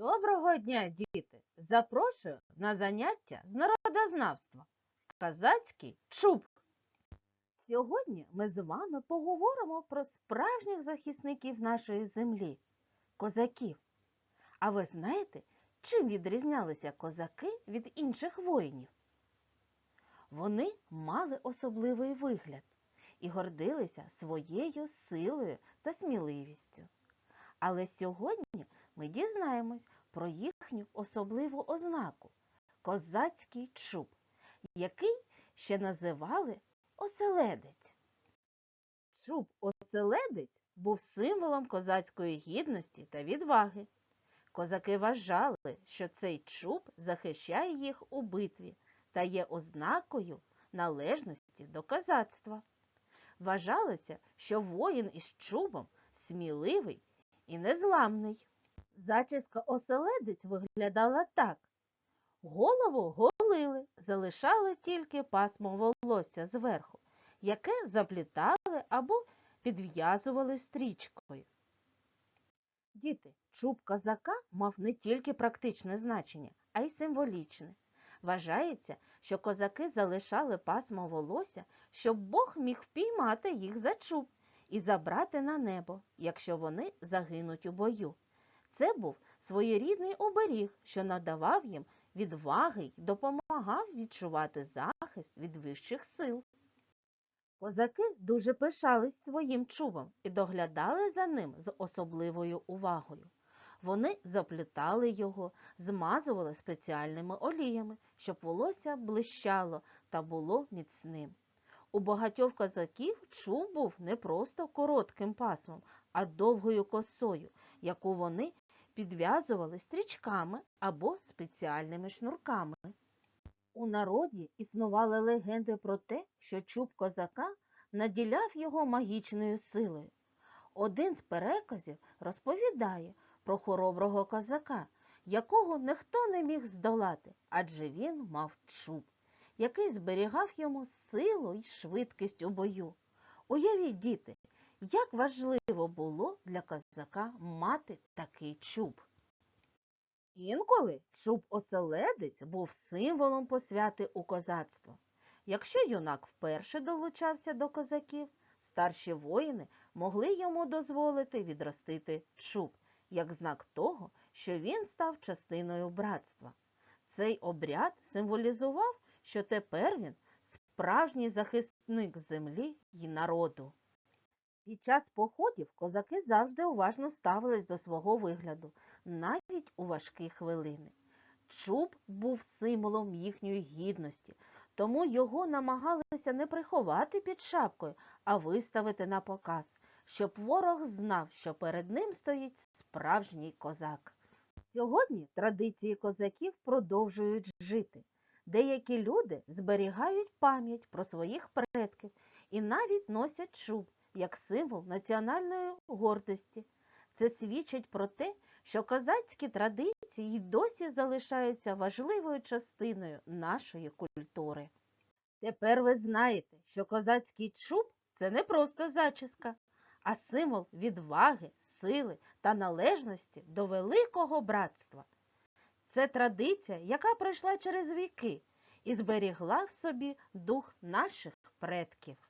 Доброго дня, діти! Запрошую на заняття з народознавства. Казацький чуб. Сьогодні ми з вами поговоримо про справжніх захисників нашої землі козаків. А ви знаєте, чим відрізнялися козаки від інших воїнів? Вони мали особливий вигляд і гордилися своєю силою та сміливістю. Але сьогодні ми дізнаємось про їхню особливу ознаку козацький чуб, який ще називали оселедець. Чуб оселедець був символом козацької гідності та відваги. Козаки вважали, що цей чуб захищає їх у битві та є ознакою належності до козацтва. Вважалося, що воїн із чубом сміливий і незламний. Зачіска оселедець виглядала так. Голову голили, залишали тільки пасмо волосся зверху, яке заплітали або підв'язували стрічкою. Діти, чуб козака мав не тільки практичне значення, а й символічне. Вважається, що козаки залишали пасмо волосся, щоб Бог міг впіймати їх за чуб і забрати на небо, якщо вони загинуть у бою. Це був своєрідний оберіг, що надавав їм відваги й допомагав відчувати захист від вищих сил. Козаки дуже пишались своїм чубом і доглядали за ним з особливою увагою. Вони заплітали його, змазували спеціальними оліями, щоб волосся блищало та було міцним. У багатьох козаків чуб був не просто коротким пасмом, а довгою косою, яку вони підв'язували стрічками або спеціальними шнурками. У народі існували легенди про те, що чуб козака наділяв його магічною силою. Один з переказів розповідає про хороброго козака, якого ніхто не міг здолати, адже він мав чуб який зберігав йому силу й швидкість у бою. Уявіть, діти, як важливо було для козака мати такий чуб. Інколи чуб оселедець був символом посвяти у козацтво. Якщо юнак вперше долучався до козаків, старші воїни могли йому дозволити відростити чуб, як знак того, що він став частиною братства. Цей обряд символізував що тепер він справжній захисник землі й народу. Під час походів козаки завжди уважно ставились до свого вигляду, навіть у важкі хвилини. Чуб був символом їхньої гідності, тому його намагалися не приховати під шапкою, а виставити на показ, щоб ворог знав, що перед ним стоїть справжній козак. Сьогодні традиції козаків продовжують жити. Деякі люди зберігають пам'ять про своїх предків і навіть носять чуб як символ національної гордості. Це свідчить про те, що козацькі традиції й досі залишаються важливою частиною нашої культури. Тепер ви знаєте, що козацький чуб це не просто зачіска, а символ відваги, сили та належності до великого братства. Це традиція, яка пройшла через віки і зберігла в собі дух наших предків.